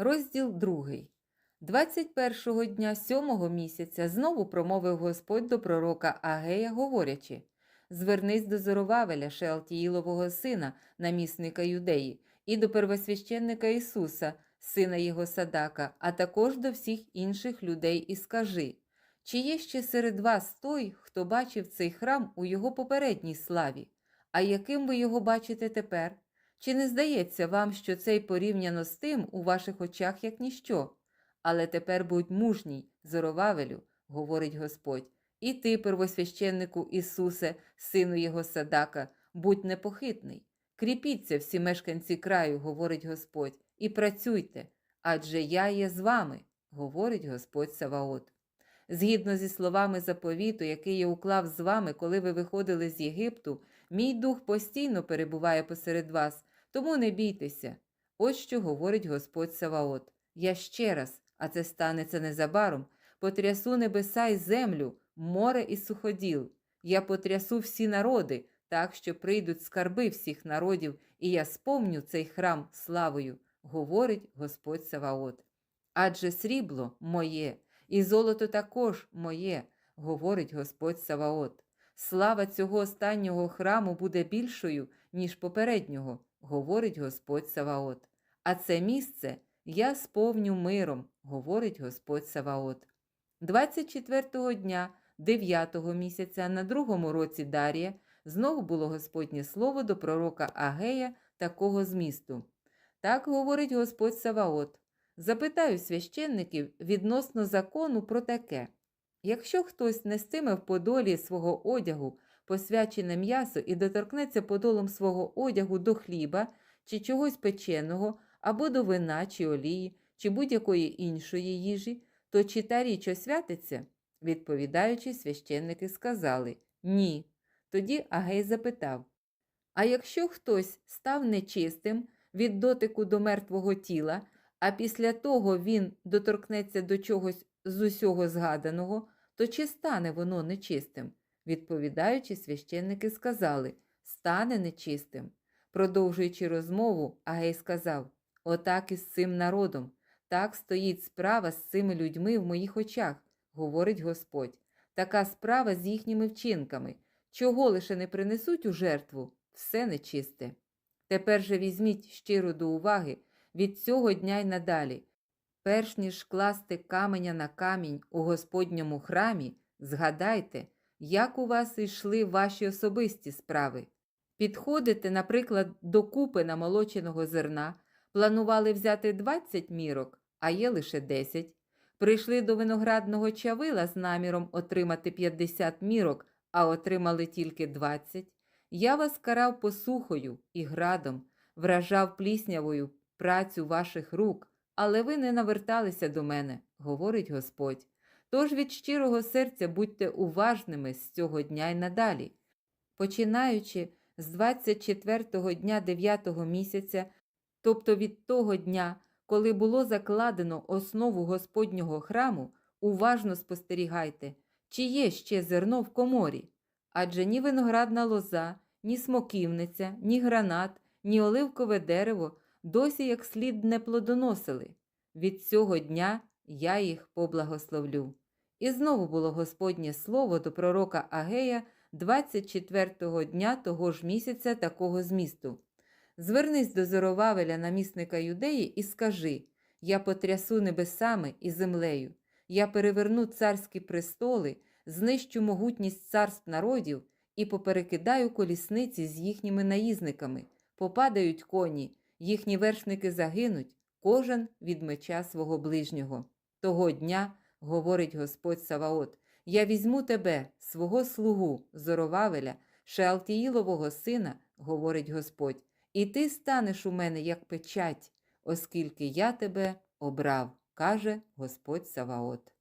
Розділ 2. 21-го дня сьомого місяця знову промовив Господь до пророка Агея, говорячи: Звернись до Зоровавеля, Шеалтіїлового сина, намісника Юдеї, і до первосвященника Ісуса, сина його Садака, а також до всіх інших людей, і скажи: чи є ще серед вас той, хто бачив цей храм у його попередній славі? А яким ви його бачите тепер? Чи не здається вам, що цей порівняно з тим у ваших очах як ніщо? Але тепер будь мужній, Зоровавелю, говорить Господь, і ти, первосвященнику Ісусе, сину його Садака, будь непохитний. Кріпіться всі мешканці краю, говорить Господь, і працюйте, адже я є з вами, говорить Господь Саваот. Згідно зі словами заповіту, який я уклав з вами, коли ви виходили з Єгипту, мій дух постійно перебуває посеред вас, тому не бійтеся. Ось що говорить Господь Саваот. Я ще раз, а це станеться незабаром, потрясу небеса й землю, море і суходіл. Я потрясу всі народи, так що прийдуть скарби всіх народів, і я сповню цей храм славою, говорить Господь Саваот. Адже срібло моє, і золото також моє, говорить Господь Саваот. Слава цього останнього храму буде більшою, ніж попереднього, говорить Господь Саваот. А це місце я сповню миром, говорить Господь Саваот. 24-го дня, 9-го місяця, на другому році Дарія, знову було Господнє слово до пророка Агея такого змісту. Так говорить Господь Саваот. Запитаю священників відносно закону про таке. Якщо хтось нестиме в подолі свого одягу посвячене м'ясо і доторкнеться подолом свого одягу до хліба чи чогось печеного, або до вина чи олії, чи будь-якої іншої їжі, то чи та річ освятиться? Відповідаючи, священники сказали Ні. Тоді Агей запитав: А якщо хтось став нечистим від дотику до мертвого тіла, а після того він доторкнеться до чогось з усього згаданого, то чи стане воно нечистим? Відповідаючи, священники сказали стане нечистим. Продовжуючи розмову, Агей сказав Отак і з цим народом, так стоїть справа з цими людьми в моїх очах, говорить Господь. Така справа з їхніми вчинками. Чого лише не принесуть у жертву, все нечисте. Тепер же візьміть щиро до уваги від цього дня й надалі. Перш ніж класти каменя на камінь у Господньому храмі, згадайте, як у вас йшли ваші особисті справи. Підходите, наприклад, до купи намолоченого зерна, планували взяти 20 мірок, а є лише 10. Прийшли до виноградного чавила з наміром отримати 50 мірок, а отримали тільки 20. Я вас карав посухою і градом, вражав пліснявою працю ваших рук, але ви не наверталися до мене, говорить Господь. Тож від щирого серця будьте уважними з цього дня й надалі. Починаючи з 24-го дня 9-го місяця, тобто від того дня, коли було закладено основу Господнього храму, уважно спостерігайте, чи є ще зерно в коморі, адже ні виноградна лоза, ні смоківниця, ні гранат, ні оливкове дерево досі як слід не плодоносили. Від цього дня я їх поблагословлю. І знову було Господнє слово до пророка Агея 24-го дня того ж місяця такого змісту. Звернись до Зоровавеля, намісника юдеї, і скажи: Я потрясу небесами і землею, я переверну царські престоли, знищу могутність царств народів і поперекидаю колісниці з їхніми наїзниками, попадають коні, їхні вершники загинуть, кожен від меча свого ближнього. Того дня, говорить Господь Саваот, я візьму тебе, свого слугу, Зоровавеля, Шеалтіїлового сина, говорить Господь, і ти станеш у мене як печать, оскільки я тебе обрав, каже Господь Саваот.